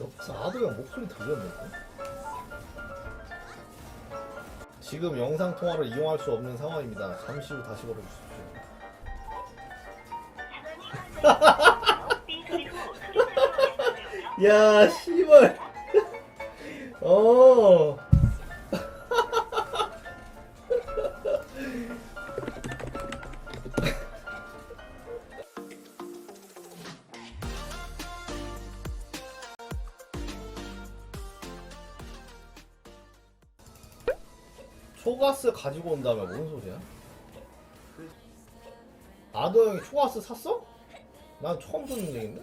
옆에서 아들이랑 목소리 들렸는데? 지금 영상 통화를 이용할 수 없는 상황입니다. 잠시 후 다시 걸어주십시오. 야, 씨발. 초가스 가지고 온다면 뭔 소리야? 아도 형이 초가스 샀어? 난 처음 듣는 얘긴데?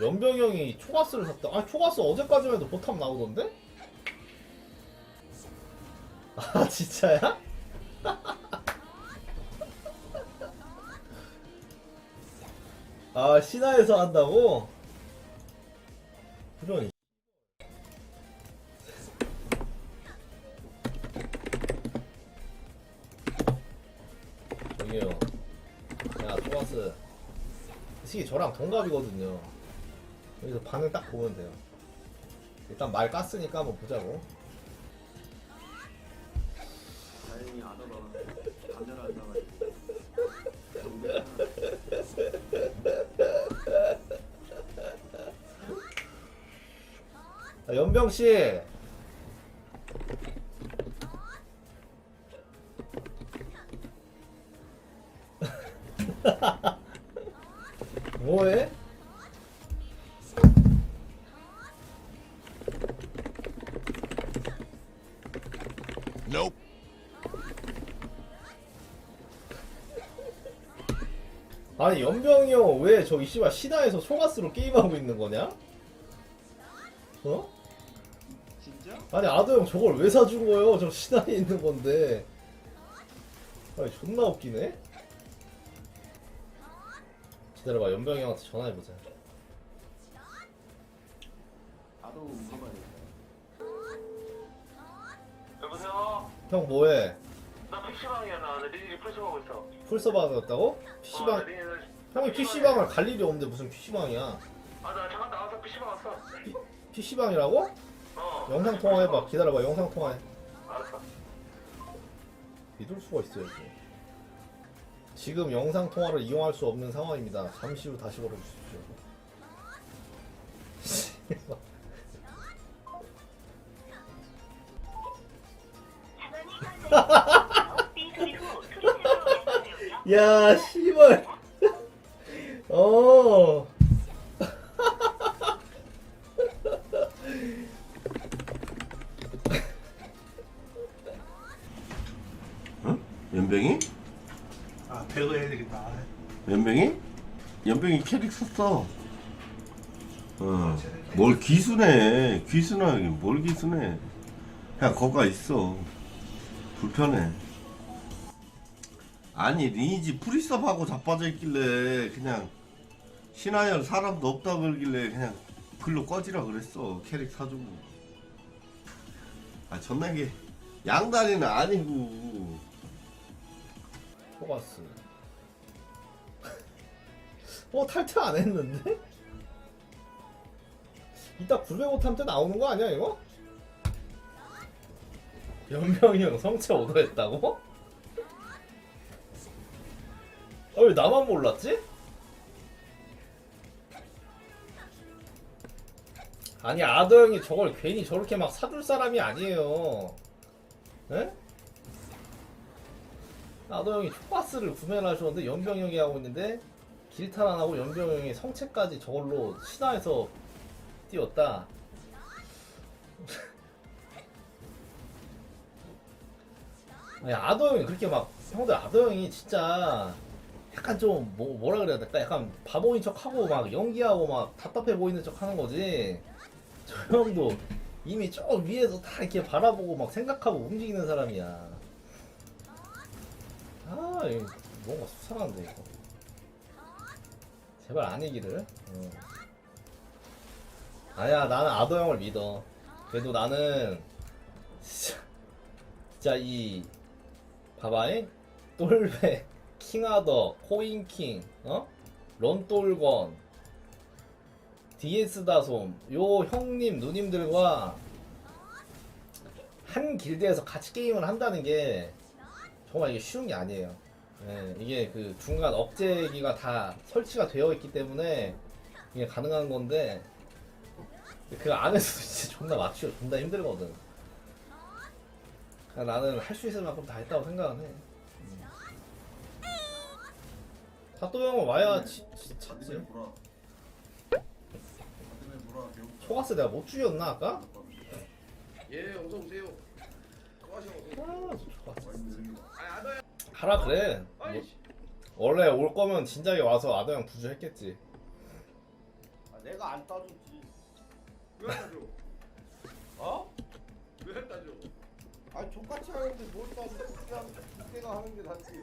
연병 형이 초가스를 샀다. 아 초가스 어제까지만 해도 보탐 나오던데? 아 진짜야? 아 신화에서 한다고? 이 새끼 저랑 동갑이거든요. 여기서 반응 딱 보면 돼요. 일단 말 깠으니까 한번 보자고. 다행히 아더가 감자를 안 나가지고 자, 연병 씨 뭐해? Nope. 아니 연병이 형 왜 저기 씨발 시다에서 초가스로 게임하고 있는 거냐? 어? 진짜? 아니 아도 형 저걸 왜 사준 거예요? 저 시다에 있는 건데 아니 존나 웃기네 기다려봐. 연병이 형한테 전화해보자. 물어봐야겠다 여보세요? 형 뭐해? 나 PC방이야. 나 리니지 풀스하고 있어. 풀서방 갔다고? 어, PC방. 리니지 형이 PC방을 갈 일이 없는데 무슨 PC방이야? 아나 잠깐 나와서 PC방 왔어. PC방이라고? 어. 영상 통화해봐. 기다려봐. 영상 통화해. 알았어. 믿을 수가 있어야지 지금 영상 통화를 이용할 수 없는 상황입니다. 잠시 후 다시 걸어주십시오. 야 씨발. 어. 연병이? 연병이? 연병이 캐릭 썼어. 어. 뭘 기수네. 기수나 뭘 기수네. 그냥 거가 있어. 불편해. 아니 리니지 프리섭하고 자빠져 있길래 그냥 신하연 사람도 없다 그러길래 그냥 글로 꺼지라 그랬어 캐릭 사주고 아 전나게 양다리는 아니고 포가스 어 탈퇴 안 했는데? 이따 905때 나오는 거 아니야 이거? 연명이 형 성체 오더했다고? 아 왜 나만 몰랐지? 아니 아더 형이 저걸 괜히 저렇게 막 사줄 사람이 아니에요 에? 아더 형이 초가스를 구매를 하셨는데 연병 형이 하고 있는데 길탈 안 하고 연병 형이 성체까지 저걸로 신화에서 띄웠다. 아니 아더 형이 그렇게 막 형들 아더 형이 진짜 약간 좀 뭐, 뭐라 그래야 될까? 약간 바보인 척하고 막 연기하고 막 답답해 보이는 척 하는 거지. 저 형도 이미 저 위에서 다 이렇게 바라보고 막 생각하고 움직이는 사람이야. 아 뭔가 수상한데 이거 제발 아니기를 어. 아니야 나는 아더 형을 믿어 그래도 나는 진짜, 이 봐봐잉 똘베 킹하더 코인킹 어 런똘건 DS 다솜 요 형님 누님들과 한 길드에서 같이 게임을 한다는 게 정말 이게 쉬운 게 아니에요. 예, 이게 그 중간 억제기가 다 설치가 되어 있기 때문에 이게 가능한 건데 그 안에서 진짜 존나 맞추기가 존나 힘들거든. 그러니까 나는 할 수 있을 만큼 다 했다고 생각은 해. 음. 사또 형은 와야 치, 치, 찾지. 초가스 내가 못 죽였나 아까? 예, 어서 오세요. 수고하셔. 아. 하라 그래. 뭐, 원래 올 거면 진작에 와서 아더 형 부주했겠지. 아, 내가 안 따줬지. 왜안 따져? 어? 왜안 따져? 아 족같이 하는데 뭘 따져? 그냥 그때가 하는 게 낫지.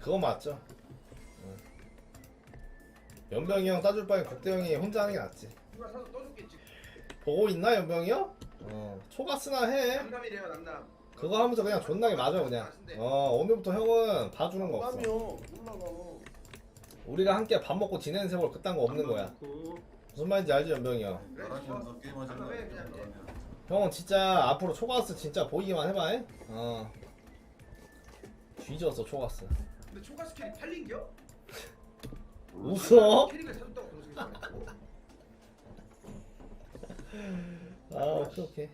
그거 맞죠? 응. 연병이 형 따줄 바에 국대 형이 혼자 하는 게 낫지. 누가 사서 떠줬겠지. 보고 있나 연병이 형? 어. 초가스나 해. 남남이래요, 남남. 그거 하면서 그냥 존나게 맞아 그냥. 어 오늘부터 형은 봐주는 거 없어. 우리가 함께 밥 먹고 지내는 세월 그딴 거 없는 거야. 무슨 말인지 알지 연병이 형? 해? 형은 진짜 앞으로 초가스 진짜 보이기만 해봐. 잉? 어. 뒤졌어 초가스. 근데 초가스 캐릭 팔린겨? 웃어? 캐릭을 사줬다고 그러는 거아 오케이 오케이.